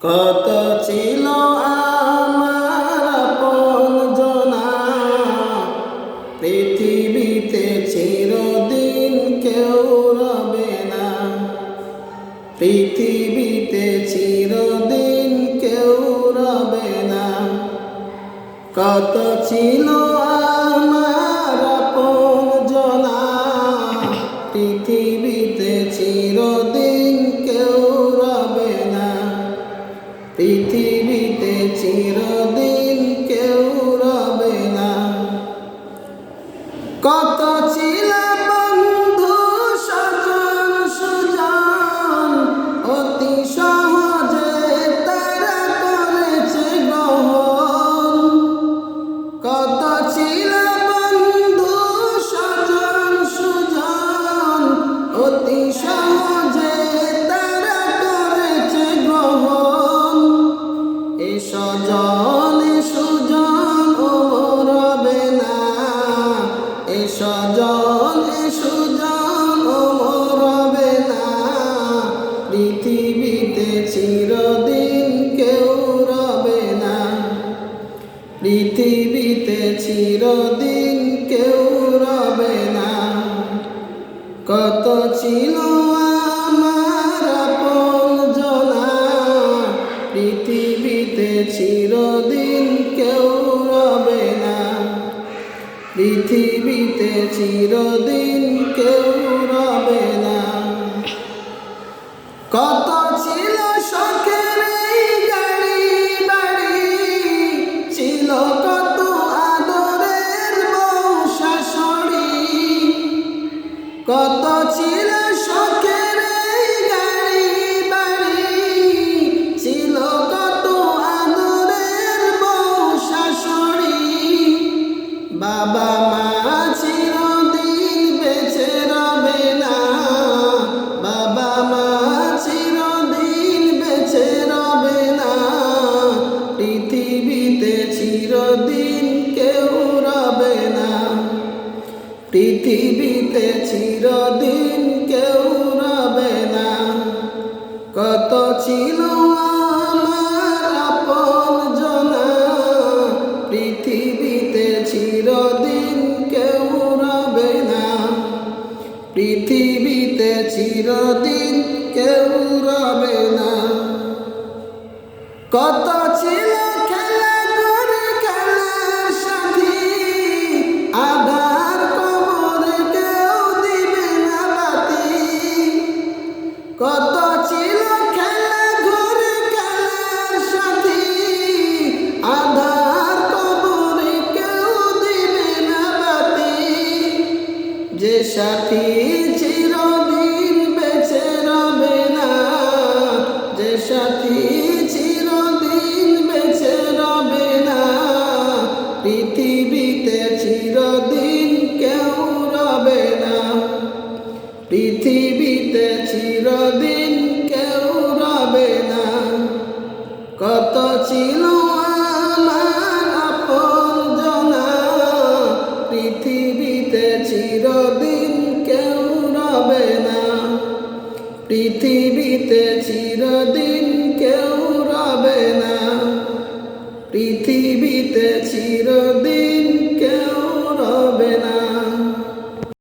কত ছিল আমার জনা। পৃথিবীতে চিরদিন কেউ রবে না। পৃথিবীতে চিরদিন কেউ রবে না। কত ছিল আমার পৃথিবীতে চিরদিন কেউ রবে না। কত ছিল বন্ধু সজন সুজন, অতি সহজে তারা করেছে গ্রহণ। কত ছিল বন্ধু সজন সুজন, অতি সহজে পৃথিবীতে চিরদিন কেউ রবে না। পৃথিবীতে চিরদিন কেউ রবে না। কত ছিল আমার আপন পৃথিবীতে চিরদিন কেউ রবে না। পৃথিবীতে চিরদিন কেউ রবে না। কত ছিল শখের গাড়ি বাড়ি, ছিল কত আদরের বউ শাশুড়ি। কত ছিল শখের গাড়ি বাড়ি, ছিল কত আদরের বউ শাশুড়ি। বাবা চিরদিন কেউ রবে না। পৃথিবীতে চিরদিন কেউ রবে না। কত ছিল পৃথিবীতে চিরদিন কেউ রবে না। পৃথিবীতে চিরদিন কেউ রবে না। কত কত ছিল খেলা ঘুরে খেলার সাথী। আধার কবরে কেউ দিবে না বাতি। যে সাথী চিরদিন বেঁচে রবে না। যে সাথী চিরদিন বেঁচে রবে না। পৃথিবীতে পৃথিবীতে চিরদিন কেউ রবে না। কত ছিল পৃথিবীতে চিরদিন কেউ রবে না। পৃথিবীতে চিরদিন